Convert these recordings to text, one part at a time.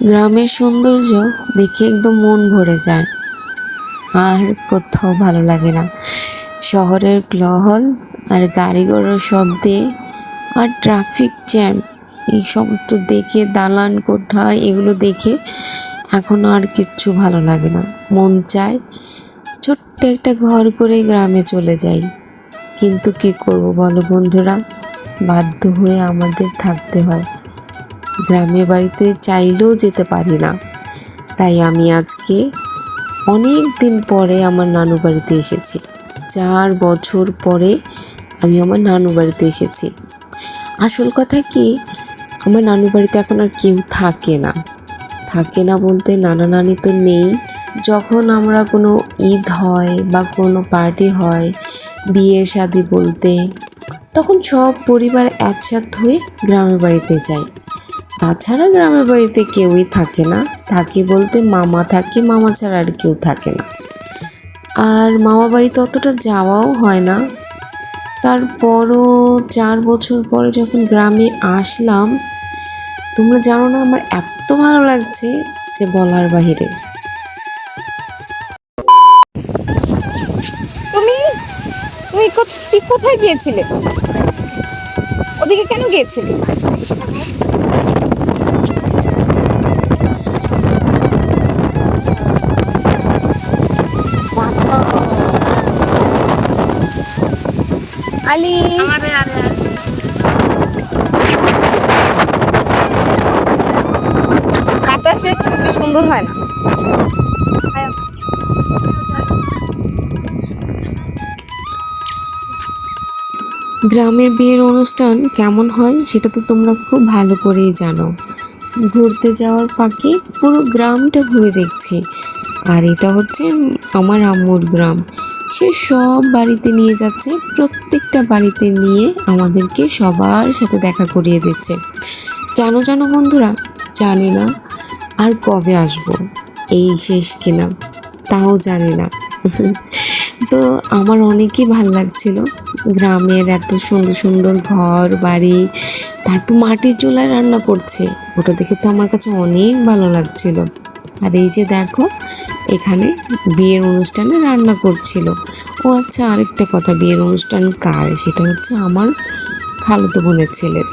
গ্রামের সৌন্দর্য দেখে একদম মন ভরে যায়। আর কোথাও ভালো লাগে না। শহরের ক্লহল আর গাড়ি ঘোড়ার শব্দে আর ট্রাফিক জ্যাম, এই সমস্ত দেখে দালান, কোঠা, এগুলো দেখে এখন আর কিচ্ছু ভালো লাগে না। মন চায় ছোট্ট একটা ঘর করে গ্রামে চলে যাই। কিন্তু কি করব বলো বন্ধুরা? বাধ্য হয়ে আমাদের থাকতে হয়। গ্রামের বাড়িতে চাইলেও যেতে পারি না। তাই আমি আজকে অনেক দিন পরে আমার নানু বাড়িতে এসেছি। চার বছর পরে আমি আমার নানু বাড়িতে এসেছি। আসল কথা কি, আমার নানু বাড়িতে এখন আর কেউ থাকে না। থাকে না বলতে নানা নানি তো নেই। যখন আমরা কোনো ঈদ হয় বা কোনো পার্টি হয়, বিয়ে শাদি বলতে, তখন সব পরিবার একসাথ হয়ে গ্রামের বাড়িতে যাই। তাছাড়া গ্রামের বাড়িতে কেউই থাকে না। থাকে বলতে মামা থাকে, মামা ছাড়া আর কেউ থাকে না। আর মামা বাড়িতে অতটা যাওয়াও হয় না। তারপরও চার বছর পরে যখন গ্রামে আসলাম, তোমরা জানো না আমার এত ভালো লাগছে যে বলার বাহিরে। তুমি? তুমি কোথায় গিয়েছিলে? ওদিকে কেন গিয়েছিলে? আলি বাতাসের ছবি সুন্দর হয় না। গ্রামের বিয়ের অনুষ্ঠান কেমন হয় সেটা তো তোমরা খুব ভালো করেই জানো। ঘুরতে যাওয়ার ফাঁকে পুরো গ্রামটা ঘুরে দেখছি। আর এটা হচ্ছে আমার আম্মুর গ্রাম। সে সব বাড়িতে নিয়ে যাচ্ছে, প্রত্যেকটা বাড়িতে নিয়ে আমাদেরকে সবার সাথে দেখা করিয়ে দিচ্ছে। কেন যেন বন্ধুরা? জানি না আর কবে আসব, এই শেষ কিনা, তাও জানি না। তো আমার অনেকই ভালো লাগছিল, গ্রামের এত সুন্দর সুন্দর ঘর, বাড়ি, তারপর মাটির চুলায় রান্না করছে, ওটা দেখে তো আমার কাছে অনেক ভালো লাগছিল। আর এই যে দেখো এখানে বিয়ের অনুষ্ঠানে রান্না করছিল। ও আচ্ছা আরেকটা কথা, বিয়ের অনুষ্ঠান কার? সেটা হচ্ছে আমার খালাতো বোনের ছেলের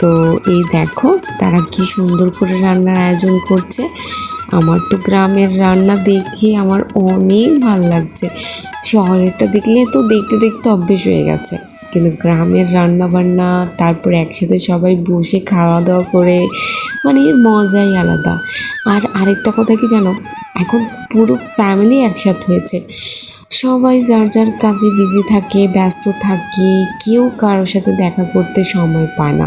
তো এই দেখো, তারা কি সুন্দর করে রান্নার আয়োজন করছে। আমার তো গ্রামের রান্না দেখে আমার অনেক ভালো লাগছে। শহরেরটা দেখলে তো দেখতে দেখতে অভ্যেস হয়ে গেছে। কিন্তু গ্রামের রান্না বান্না তারপর একসাথে সবাই বসে খাওয়া দাওয়া করে মানে মজাই আলাদা। আর আরেকটা কথা কি জানো? এখন পুরো ফ্যামিলি একসাথে হয়েছে। সবাই যার যার কাজে বিজি থাকে, ব্যস্ত থাকে, কেউ কারোর সাথে দেখা করতে সময় পায় না।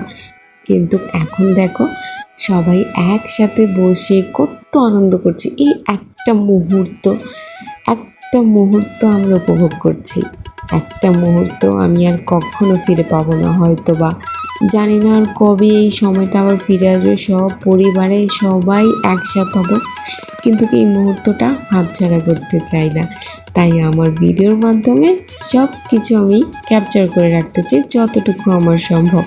কিন্তু এখন দেখো, সবাই একসাথে বসে কত আনন্দ করছে। এই একটা মুহূর্ত একটা মুহূর্ত আমরা উপভোগ করছি। একটা মুহূর্ত আমি আর কখনো ফিরে পাবো না হয়তো বা জানি না আর কবে এই সময়টা আবার ফিরে আসবে। সব পরিবারে সবাই একসাথে হব। কিন্তু এই মুহূর্তটা হাতছাড়া করতে চাই না। তাই আমার ভিডিওর মাধ্যমে সব কিছু আমি ক্যাপচার করে রাখতে চাই, যতটুকু আমার সম্ভব।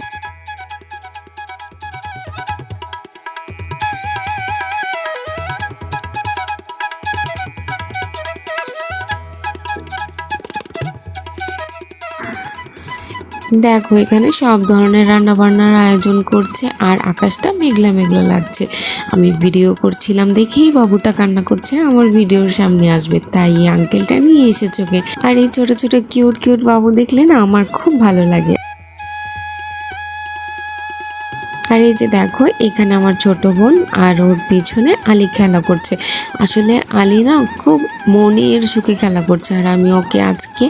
দেখো, এখানে সব ধরনের রান্না বান্নার আয়োজন করছে আর আকাশটা মেঘলা মেঘলা লাগছে। আমি ভিডিও করছিলাম দেখেই বাবুটা কান্না করছে, আমার ভিডিওর সামনে আসবে, তাই আঙ্কেলটা নিয়ে এসেছে ওকে। আর এই ছোট ছোট কিউট কিউট বাবু দেখলে না আমার খুব ভালো লাগে। আর এই যে দেখো, এখানে আমার ছোট বোন আর ওর পিছনে আলি খেলা করছে। আসলে আলি না খুব মনের সুখে খেলা করছে, আর আমি ওকে আজকে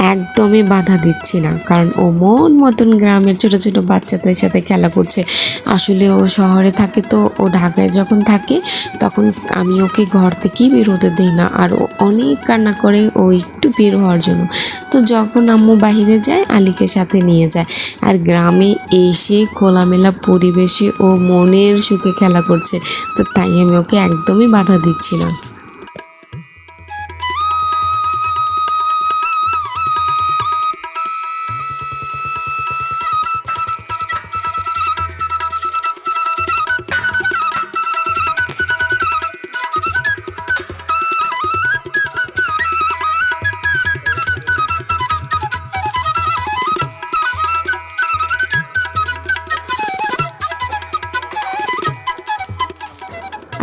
একদমই বাধা দিচ্ছি না। কারণ ও মন মতন গ্রামের ছোট ছোট বাচ্চাদের সাথে খেলা করছে। আসলে ও শহরে থাকে তো, ও ঢাকায় যখন থাকে, তখন আমি ওকে ঘর থেকেই বেরোতে দিই না। আর ও অনেক কান্না করে, ও একটু বের হওয়ার জন্য। তো যখন আম্মু বাহিরে যায়, আলিকে সাথে নিয়ে যায়। আর গ্রামে এসে খোলামেলা পরিবেশে ও মনের সুখে খেলা করছে। তো তাই আমি ওকে একদমই বাধা দিচ্ছি না।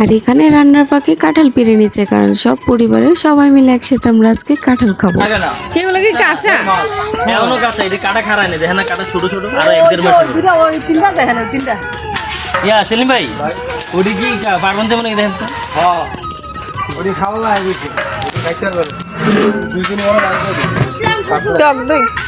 আর এখানে রান্নার পাখি কাঁঠাল পেরে নিচ্ছে কারণ সব পরিবারের সবাই মিলে একসাথে আমরা আজকে কাঁঠাল খাব। কি কাঁচা? মাছ। কাঁচা এটা কাটা খারায় না দেখেন না কাটা ছোট ছোট আর এক দেড় মাস ইয়া সেলিম ভাই ওটি কি খা- যেমন দেখেন তো? ওটি খাওয়া লাগে বুঝছি খাইতে পারবে দুই দিন টক দই ছি ছি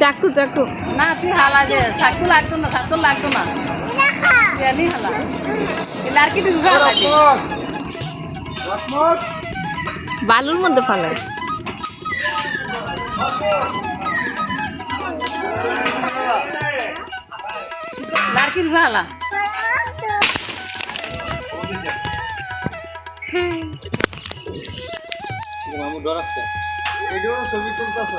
চাকু চাকু। না তুই হালা যে সাকু লাগতো না সাকু লাগতো না। জানি হালা। গা লাগে বালুর মধ্যে ফালে হালা? মামু আসছে এটাও ছবি তুলতেছ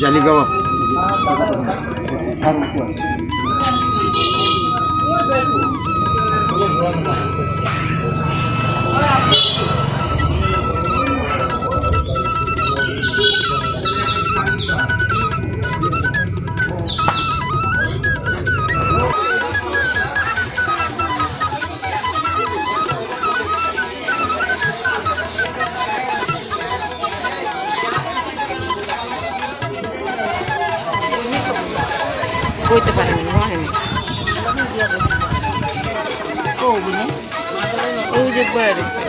জালি Thank বইতে যে বয়ে রয়েছে।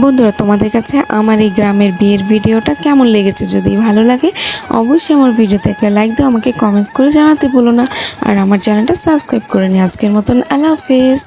বন্ধুরা, তোমাদের কাছে আমার এই গ্রামের বিয়ের ভিডিওটা কেমন লেগেছে যদি ভালো লাগে, অবশ্যই আমার ভিডিওতে একটা লাইক দাও, আমাকে কমেন্টস করে জানাতে বলো না। আর আমার চ্যানেলটা সাবস্ক্রাইব করে নিই আজকের মতন আল্লাহ হাফেজ।